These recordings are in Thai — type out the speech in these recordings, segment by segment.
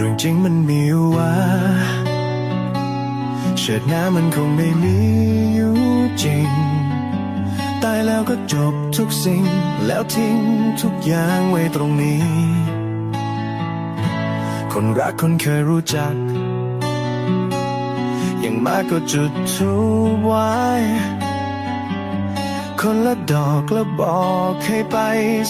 รื่องจริงมันมีว่าเชิดหน้ามันคงไม่มีอยู่จริง ตายแล้วก็จบทุกสิ่ง แล้วทิ้งทุกอย่างไว้ตรงนี้ คนรักคนเคยรู้จัก อย่างมากก็จุดทูบไว้ คนละดอกล้วบอกให้ไป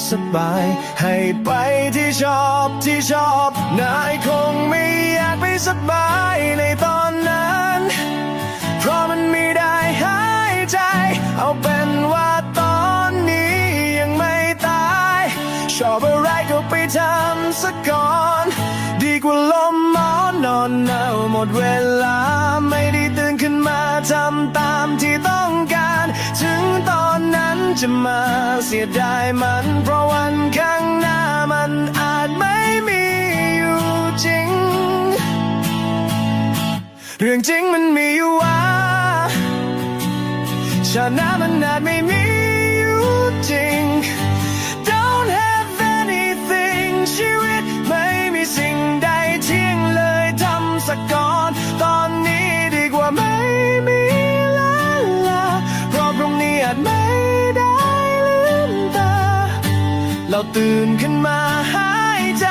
สบาย ให้ไปที่ชอบที่ชอบ นายคงไม่อยากไปสบายในตอนนั้น เพราะมันไม่ได้หายใจ เอาเป็นว่าตอนนี้ยังไม่ตาย ชอบอะไรก็ไปทำสักก่อน ดีกว่าลมหมอนนอนหนาวหมดเวลา ไม่ได้ตื่นขึ้นมาทำตามที่ต้อง จะมาเสียดายมัน เพราะวันข้างหน้ามันอาจไม่มีอยู่จริง เรื่องจริงมันมีอยู่ว่าชาติหน้ามันอาจไม่มี เราตื่นขึ้นมาหายใจ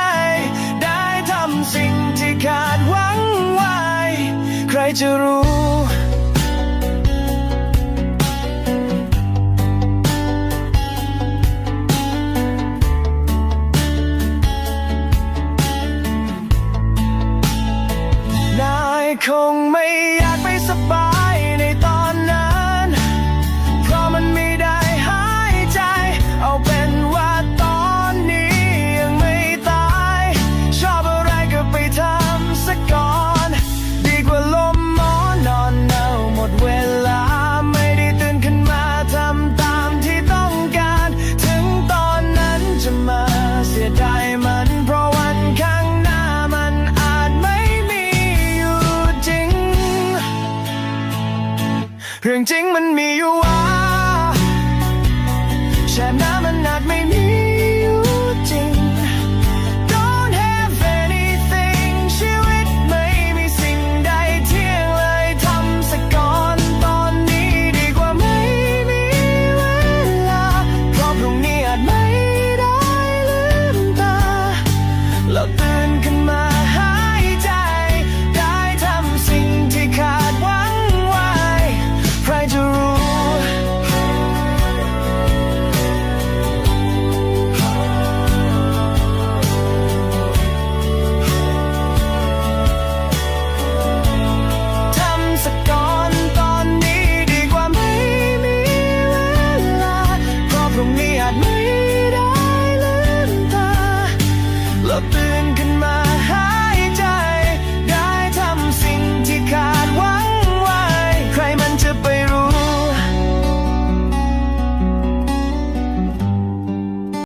ได้ทำสิ่งที่ขาดหวังไว้ ใครจะรู้นายคงไม่ เรื่องจริงมันมีอยู่ว่า